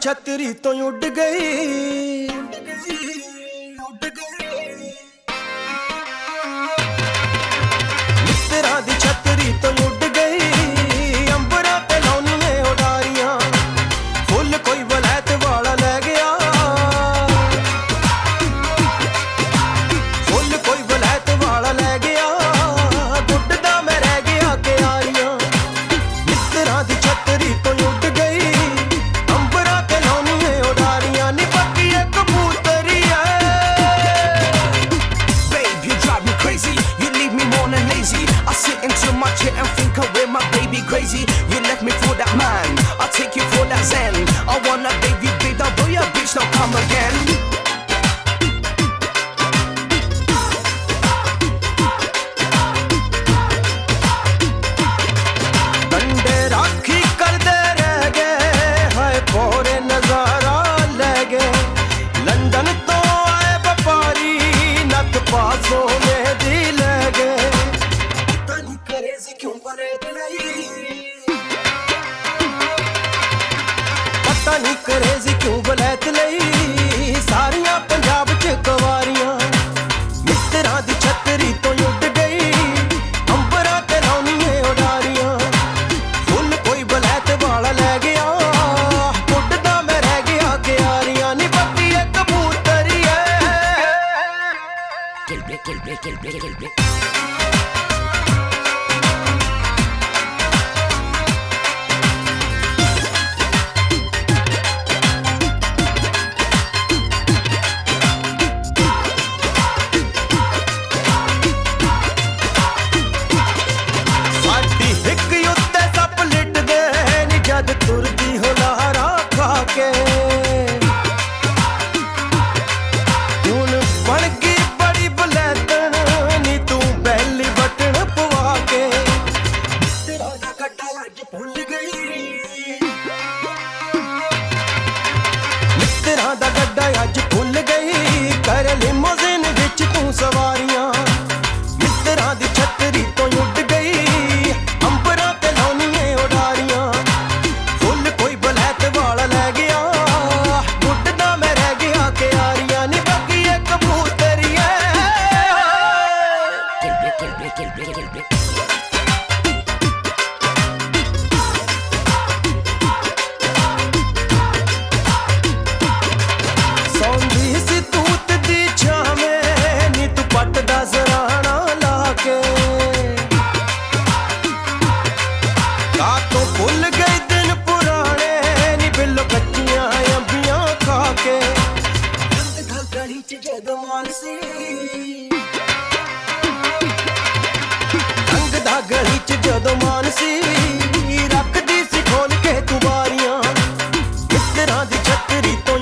ਛਤਰੀ ਤੋਂ ਉੱਡ ਗਈ। Watch it and think I wear my baby crazy. You left me for that man. I'll take you for that zen. ਪਤਾ ਨਹੀਂ crazy ਕਿਉਂ ਬਲੈਤ ਲਈ। ਸਾਰੀਆਂ ਪੰਜਾਬ ਚ ਗਵਾਰੀਆਂ ਮਿੱਤਰਾਂ ਦੀ ਛਤਰੀ ਤੋਂ ਉੱਡ ਗਈ। ਅੰਬਰਾਂ ਤੇ ਲਾਉਣੀਏ ਉਡਾਰੀਆਂ। ਫੁੱਲ ਕੋਈ ਬਲੈਤ ਵਾਲਾ ਲੈ ਗਿਆ। ਉੱਡਦਾ ਮੈਂ ਰਹਿ ਗਿਆ ਕਿਆਰੀਆਂ। ਨੀ ਬੱਤੀ ਏ ਕਬੂਤਰੀ ਏ ਗਲੀ 'ਚ ਜਦੋਂ ਮਾਨ ਸੀ ਰੱਖਦੀ ਸੀ ਖੋਲ ਕੇ ਤੂੰ ਬਾਰੀਆਂ ਮਿੱਤਰਾਂ ਦੀ ਛਤਰੀ ਤੋਂ